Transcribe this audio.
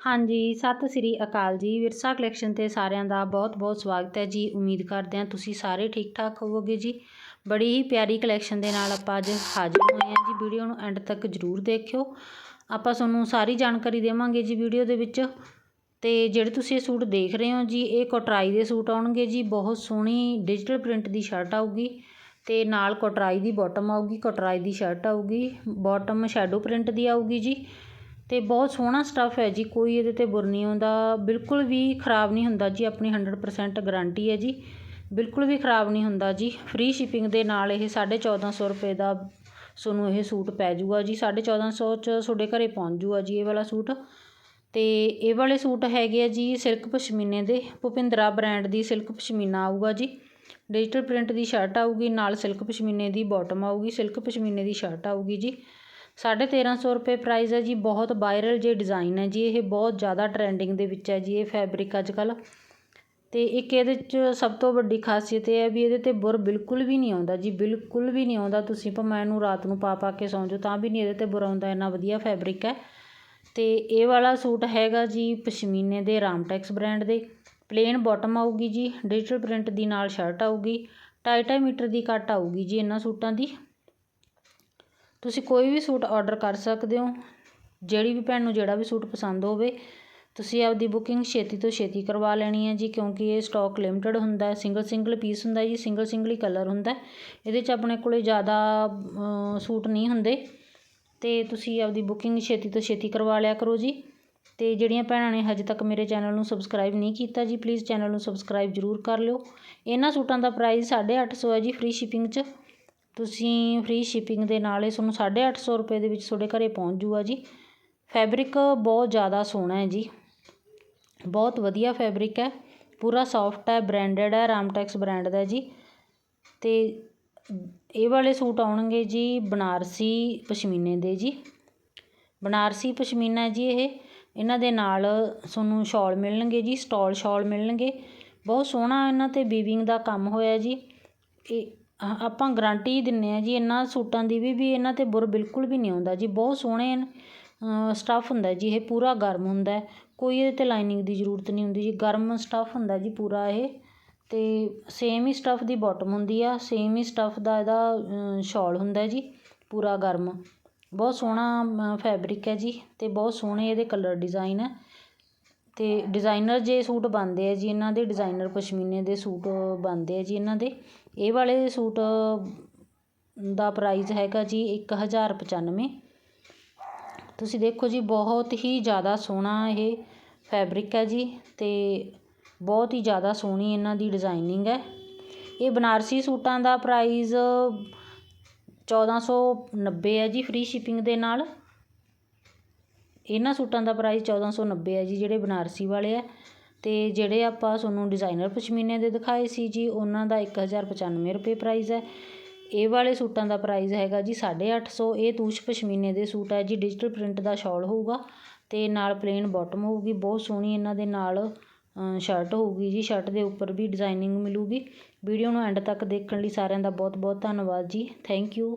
ਹਾਂਜੀ, ਸਤਿ ਸ੍ਰੀ ਅਕਾਲ ਜੀ। ਵਿਰਸਾ ਕਲੈਕਸ਼ਨ ਤੇ ਸਾਰਿਆਂ ਦਾ ਬਹੁਤ-ਬਹੁਤ ਸਵਾਗਤ ਹੈ ਜੀ। ਉਮੀਦ ਕਰਦੇ ਹਾਂ ਤੁਸੀਂ ਸਾਰੇ ਠੀਕ ਠਾਕ ਹੋਵੋਗੇ ਜੀ। ਬੜੀ ਹੀ ਪਿਆਰੀ ਕਲੈਕਸ਼ਨ ਦੇ ਨਾਲ ਆਪਾਂ ਅੱਜ ਹਾਜ਼ਰ ਹੋਏ ਹਾਂ ਜੀ। ਵੀਡੀਓ ਨੂੰ ਐਂਡ ਤੱਕ ਜ਼ਰੂਰ ਦੇਖਿਓ। ਆਪਾਂ ਤੁਹਾਨੂੰ ਸਾਰੀ ਜਾਣਕਾਰੀ ਦੇਵਾਂਗੇ ਜੀ ਵੀਡੀਓ ਦੇ ਵਿੱਚ। ਤੇ ਜਿਹੜੇ ਤੁਸੀਂ ਇਹ ਸੂਟ ਦੇਖ ਰਹੇ ਹੋ ਜੀ, ਇਹ ਕੋਟਰਾਈ ਦੇ ਸੂਟ ਆਉਣਗੇ ਜੀ। ਬਹੁਤ ਸੋਹਣੀ ਡਿਜੀਟਲ ਪ੍ਰਿੰਟ ਦੀ ਸ਼ਰਟ ਆਊਗੀ ਤੇ ਨਾਲ ਕੋਟਰਾਈ ਦੀ ਬਾਟਮ ਆਊਗੀ, ਕੋਟਰਾਈ ਦੀ ਸ਼ਰਟ ਆਊਗੀ ਬਾਟਮ ਸ਼ੈਡੋ ਪ੍ਰਿੰਟ ਦੀ ਆਊਗੀ ਜੀ। ਅਤੇ ਬਹੁਤ ਸੋਹਣਾ ਸਟੱਫ ਹੈ ਜੀ, ਕੋਈ ਇਹਦੇ 'ਤੇ ਬੁਰ ਨਹੀਂ ਆਉਂਦਾ, ਬਿਲਕੁਲ ਵੀ ਖ਼ਰਾਬ ਨਹੀਂ ਹੁੰਦਾ ਜੀ, ਆਪਣੀ ਹੰਡਰਡ ਪਰਸੈਂਟ ਗਰੰਟੀ ਹੈ ਜੀ, ਬਿਲਕੁਲ ਵੀ ਖ਼ਰਾਬ ਨਹੀਂ ਹੁੰਦਾ ਜੀ ਫ੍ਰੀ ਸ਼ਿਪਿੰਗ ਦੇ ਨਾਲ ਇਹ 1450 ਰੁਪਏ ਦਾ ਤੁਹਾਨੂੰ ਇਹ ਸੂਟ ਪੈ ਜੂਗਾ ਜੀ 1450 'ਚ ਤੁਹਾਡੇ ਘਰ ਪਹੁੰਚ ਜੂਗਾ ਜੀ ਇਹ ਵਾਲਾ ਸੂਟ ਅਤੇ ਇਹ ਵਾਲੇ ਸੂਟ ਹੈਗੇ ਆ ਜੀ ਸਿਲਕ ਪਸ਼ਮੀਨੇ ਦੇ, ਭੁਪਿੰਦਰਾ ਬ੍ਰਾਂਡ ਦੀ ਸਿਲਕ ਪਸ਼ਮੀਨਾ ਆਊਗਾ ਜੀ ਡਿਜੀਟਲ ਪ੍ਰਿੰਟ ਦੀ ਸ਼ਰਟ ਆਊਗੀ, ਨਾਲ ਸਿਲਕ ਪਸ਼ਮੀਨੇ ਦੀ ਬਾਟਮ ਆਊਗੀ, ਸਿਲਕ ਪਸ਼ਮੀਨੇ ਦੀ ਸ਼ਰਟ ਆਊਗੀ ਜੀ ਸਾਢੇ ਤੇਰ੍ਹਾਂ ਸੌ ਰੁਪਏ ਪ੍ਰਾਈਜ਼ ਹੈ ਜੀ, ਬਹੁਤ ਵਾਇਰਲ ਜੇ ਡਿਜ਼ਾਇਨ ਹੈ ਜੀ, ਇਹ ਬਹੁਤ ਜ਼ਿਆਦਾ ਟਰੈਂਡਿੰਗ ਦੇ ਵਿੱਚ ਹੈ ਜੀ, ਇਹ ਫੈਬਰਿਕ ਅੱਜ ਕੱਲ੍ਹ ਅਤੇ ਇੱਕ ਇਹਦੇ 'ਚ ਸਭ ਤੋਂ ਵੱਡੀ ਖਾਸੀਅਤ ਇਹ ਹੈ ਵੀ ਇਹਦੇ 'ਤੇ ਬੁਰ ਬਿਲਕੁਲ ਵੀ ਨਹੀਂ ਆਉਂਦਾ ਜੀ, ਬਿਲਕੁਲ ਵੀ ਨਹੀਂ ਆਉਂਦਾ। ਤੁਸੀਂ ਭਾਵੇਂ ਇਹਨੂੰ ਰਾਤ ਨੂੰ ਪਾ ਪਾ ਕੇ ਸੌਂ ਜਾਓ ਤਾਂ ਵੀ ਨਹੀਂ ਇਹਦੇ 'ਤੇ ਬੁਰ ਆਉਂਦਾ, ਇੰਨਾ ਵਧੀਆ ਫੈਬਰਿਕ ਹੈ। ਅਤੇ ਇਹ ਵਾਲਾ ਸੂਟ ਹੈਗਾ ਜੀ ਪਸ਼ਮੀਨੇ ਦੇ ਰਾਮਟੈਕਸ ਬ੍ਰਾਂਡ ਦੇ। ਪਲੇਨ ਬਾਟਮ ਆਊਗੀ ਜੀ ਡਿਜੀਟਲ ਪ੍ਰਿੰਟ ਦੀ ਨਾਲ ਸ਼ਰਟ ਆਊਗੀ ਢਾਈ ਢਾਈ ਮੀਟਰ ਦੀ ਕੱਟ ਆਊਗੀ ਜੀ ਇਹਨਾਂ ਸੂਟਾਂ ਦੀ। ਤੁਸੀਂ ਕੋਈ ਵੀ ਸੂਟ ਆਰਡਰ ਕਰ ਸਕਦੇ ਹੋ। ਜਿਹੜੀ ਵੀ ਭੈਣ ਨੂੰ ਜਿਹੜਾ ਵੀ ਸੂਟ ਪਸੰਦ ਹੋਵੇ, ਤੁਸੀਂ ਆਪਦੀ ਬੁਕਿੰਗ ਛੇਤੀ ਤੋਂ ਛੇਤੀ ਕਰਵਾ ਲੈਣੀ ਹੈ ਜੀ, ਕਿਉਂਕਿ ਇਹ ਸਟਾਕ ਲਿਮਟਿਡ ਹੁੰਦਾ ਸਿੰਗਲ ਸਿੰਗਲ ਪੀਸ ਹੁੰਦਾ ਜੀ ਸਿੰਗਲ ਸਿੰਗਲ ਹੀ ਕਲਰ ਹੁੰਦਾ ਇਹਦੇ 'ਚ ਆਪਣੇ ਕੋਲੇ ਜ਼ਿਆਦਾ ਸੂਟ ਨਹੀਂ ਹੁੰਦੇ। ਅਤੇ ਤੁਸੀਂ ਆਪਦੀ ਬੁਕਿੰਗ ਛੇਤੀ ਤੋਂ ਛੇਤੀ ਕਰਵਾ ਲਿਆ ਕਰੋ ਜੀ। ਅਤੇ ਜਿਹੜੀਆਂ ਭੈਣਾਂ ਨੇ ਹਜੇ ਤੱਕ ਮੇਰੇ ਚੈਨਲ ਨੂੰ ਸਬਸਕ੍ਰਾਈਬ ਨਹੀਂ ਕੀਤਾ ਜੀ ਪਲੀਜ਼ ਚੈਨਲ ਨੂੰ ਸਬਸਕ੍ਰਾਈਬ ਜ਼ਰੂਰ ਕਰ ਲਿਓ। ਇਹਨਾਂ ਸੂਟਾਂ ਦਾ ਪ੍ਰਾਈਸ 850 ਹੈ ਜੀ ਫ੍ਰੀ ਸ਼ਿਪਿੰਗ 'ਚ। ਤੁਸੀਂ ਫ੍ਰੀ ਸ਼ਿਪਿੰਗ ਦੇ ਨਾਲ ਇਹ ਤੁਹਾਨੂੰ 850 ਰੁਪਏ ਦੇ ਵਿੱਚ ਤੁਹਾਡੇ ਘਰ ਪਹੁੰਚ ਜੂਗਾ ਜੀ। ਫੈਬਰਿਕ ਬਹੁਤ ਜ਼ਿਆਦਾ ਸੋਹਣਾ ਹੈ ਜੀ। ਬਹੁਤ ਵਧੀਆ ਫੈਬਰਿਕ ਹੈ। ਪੂਰਾ ਸੌਫਟ ਹੈ ਬ੍ਰਾਂਡਡ ਹੈ ਰਾਮਟੈਕਸ ਬ੍ਰਾਂਡ ਦਾ ਜੀ। ਅਤੇ ਇਹ ਵਾਲੇ ਸੂਟ ਆਉਣਗੇ ਜੀ ਬਨਾਰਸੀ ਪਸ਼ਮੀਨੇ ਦੇ ਜੀ। ਬਨਾਰਸੀ ਪਸ਼ਮੀਨਾ ਜੀ ਇਹ। ਇਹਨਾਂ ਦੇ ਨਾਲ ਤੁਹਾਨੂੰ ਸ਼ਾਲ ਮਿਲਣਗੇ ਜੀ, ਸਟਾਲ ਸ਼ਾਲ ਮਿਲਣਗੇ। ਬਹੁਤ ਸੋਹਣਾ ਇਹਨਾਂ 'ਤੇ ਵੀਵਿੰਗ ਦਾ ਕੰਮ ਹੋਇਆ ਜੀ। ਇਹ ਆਪਾਂ ਗਰੰਟੀ ਦਿੰਦੇ ਹਾਂ ਜੀ, ਇਹਨਾਂ ਸੂਟਾਂ ਦੀ ਵੀ ਵੀ ਇਹਨਾਂ 'ਤੇ ਬੁਰ ਬਿਲਕੁਲ ਵੀ ਨਹੀਂ ਆਉਂਦਾ ਜੀ। ਬਹੁਤ ਸੋਹਣੇ ਸਟੱਫ ਹੁੰਦਾ ਜੀ, ਇਹ ਪੂਰਾ ਗਰਮ ਹੁੰਦਾ ਕੋਈ ਇਹਦੇ 'ਤੇ ਲਾਈਨਿੰਗ ਦੀ ਜ਼ਰੂਰਤ ਨਹੀਂ ਹੁੰਦੀ ਜੀ। ਗਰਮ ਸਟੱਫ ਹੁੰਦਾ ਜੀ ਪੂਰਾ ਇਹ। ਅਤੇ ਸੇਮ ਹੀ ਸਟੱਫ ਦੀ ਬੋਟਮ ਹੁੰਦੀ ਆ ਸੇਮ ਹੀ ਸਟੱਫ ਦਾ ਇਹਦਾ ਸ਼ੋਲ ਹੁੰਦਾ ਜੀ, ਪੂਰਾ ਗਰਮ। ਬਹੁਤ ਸੋਹਣਾ ਫੈਬਰਿਕ ਹੈ ਜੀ ਅਤੇ ਬਹੁਤ ਸੋਹਣੇ ਇਹਦੇ ਕਲਰ ਡਿਜ਼ਾਇਨ ਹੈ। ਅਤੇ ਡਿਜ਼ਾਇਨਰ ਜੇ ਸੂਟ ਬਣਦੇ ਆ ਜੀ, ਇਹਨਾਂ ਦੇ ਡਿਜ਼ਾਇਨਰ ਪਸ਼ਮੀਨੇ ਦੇ ਸੂਟ ਬਣਦੇ ਆ ਜੀ ਇਹਨਾਂ ਦੇ। ਇਹ ਵਾਲੇ ਸੂਟ ਦਾ ਪ੍ਰਾਈਜ਼ ਹੈਗਾ ਜੀ ਇੱਕ ਹਜ਼ਾਰ ਪਚਾਨਵੇਂ। ਤੁਸੀਂ ਦੇਖੋ ਜੀ, ਬਹੁਤ ਹੀ ਜ਼ਿਆਦਾ ਸੋਹਣਾ ਇਹ ਫੈਬਰਿਕ ਹੈ ਜੀ ਅਤੇ ਬਹੁਤ ਹੀ ਜ਼ਿਆਦਾ ਸੋਹਣੀ ਇਹਨਾਂ ਦੀ ਡਿਜ਼ਾਈਨਿੰਗ ਹੈ। ਇਹ ਬਨਾਰਸੀ ਸੂਟਾਂ ਦਾ ਪ੍ਰਾਈਜ਼ ਚੌਦਾਂ ਸੌ ਨੱਬੇ ਹੈ ਜੀ ਫ੍ਰੀ ਸ਼ਿਪਿੰਗ ਦੇ ਨਾਲ। ਇਹਨਾਂ ਸੂਟਾਂ ਦਾ ਪ੍ਰਾਈਜ਼ ਚੌਦਾਂ ਸੌ ਨੱਬੇ ਹੈ ਜੀ, ਜਿਹੜੇ ਬਨਾਰਸੀ ਵਾਲੇ ਹੈ ਅਤੇ ਜਿਹੜੇ ਆਪਾਂ ਤੁਹਾਨੂੰ ਡਿਜ਼ਾਇਨਰ ਪਸ਼ਮੀਨੇ ਦੇ ਦਿਖਾਏ ਸੀ ਜੀ, ਉਹਨਾਂ ਦਾ ਇੱਕ ਹਜ਼ਾਰ ਪਚਾਨਵੇਂ ਰੁਪਏ ਪ੍ਰਾਈਜ਼ ਹੈ। ਇਹ ਵਾਲੇ ਸੂਟਾਂ ਦਾ ਪ੍ਰਾਈਜ਼ ਹੈਗਾ ਜੀ ਸਾਢੇ ਅੱਠ ਸੌ। ਇਹ ਤੂਸ਼ ਪਸ਼ਮੀਨੇ ਦੇ ਸੂਟ ਹੈ ਜੀ ਡਿਜੀਟਲ ਪ੍ਰਿੰਟ ਦਾ ਸ਼ਾਲ ਹੋਊਗਾ ਅਤੇ ਨਾਲ ਪਲੇਨ ਬੋਟਮ ਹੋਊਗੀ। ਬਹੁਤ ਸੋਹਣੀ ਇਹਨਾਂ ਦੇ ਨਾਲ ਸ਼ਰਟ ਹੋਊਗੀ ਜੀ। ਸ਼ਰਟ ਦੇ ਉੱਪਰ ਵੀ ਡਿਜ਼ਾਈਨਿੰਗ ਮਿਲੂਗੀ। ਵੀਡੀਓ ਨੂੰ ਐਂਡ ਤੱਕ ਦੇਖਣ ਲਈ ਸਾਰਿਆਂ ਦਾ ਬਹੁਤ ਬਹੁਤ ਧੰਨਵਾਦ ਜੀ। Thank you